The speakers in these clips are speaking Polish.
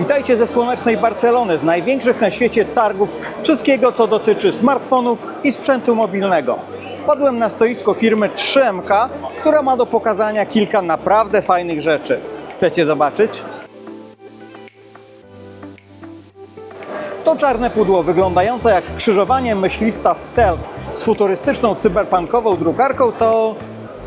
Witajcie ze słonecznej Barcelony, z największych na świecie targów wszystkiego, co dotyczy smartfonów i sprzętu mobilnego. Wpadłem na stoisko firmy 3MK, która ma do pokazania kilka naprawdę fajnych rzeczy. Chcecie zobaczyć? To czarne pudło wyglądające jak skrzyżowanie myśliwca Stealth z futurystyczną cyberpunkową drukarką to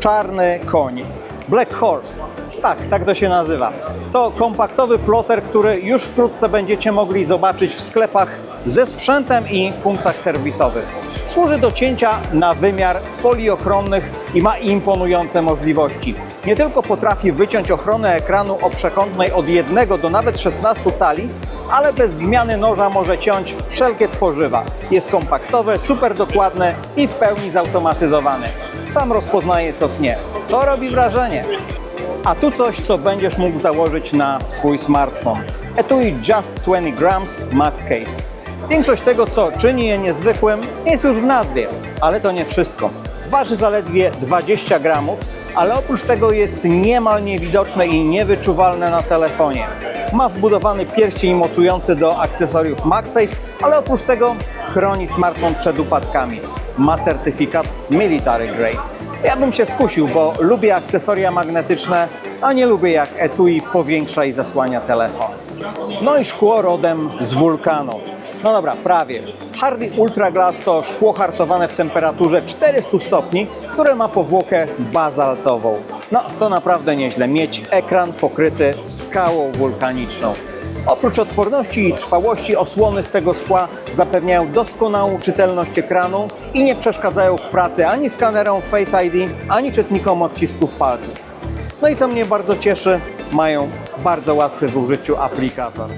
czarny koń. Black Horse. Tak, tak to się nazywa. To kompaktowy ploter, który już wkrótce będziecie mogli zobaczyć w sklepach ze sprzętem i punktach serwisowych. Służy do cięcia na wymiar folii ochronnych i ma imponujące możliwości. Nie tylko potrafi wyciąć ochronę ekranu o przekątnej od 1 do nawet 16 cali, ale bez zmiany noża może ciąć wszelkie tworzywa. Jest kompaktowe, super dokładne i w pełni zautomatyzowane. Sam rozpoznaje co tnie. To robi wrażenie. A tu coś, co będziesz mógł założyć na swój smartfon. Etui Just 20 Grams Mac Case. Większość tego, co czyni je niezwykłym, jest już w nazwie, ale to nie wszystko. Waży zaledwie 20 gramów, ale oprócz tego jest niemal niewidoczne i niewyczuwalne na telefonie. Ma wbudowany pierścień motujący do akcesoriów MagSafe, ale oprócz tego chroni smartfon przed upadkami. Ma certyfikat Military Grade. Ja bym się skusił, bo lubię akcesoria magnetyczne, a nie lubię jak etui powiększa i zasłania telefon. No i szkło rodem z wulkanu. No dobra, prawie. Hardy Ultra Glass to szkło hartowane w temperaturze 400 stopni, które ma powłokę bazaltową. No to naprawdę nieźle mieć ekran pokryty skałą wulkaniczną. Oprócz odporności i trwałości osłony z tego szkła zapewniają doskonałą czytelność ekranu i nie przeszkadzają w pracy ani skanerom Face ID, ani czytnikom odcisków palców. No i co mnie bardzo cieszy, mają bardzo łatwy w użyciu aplikator.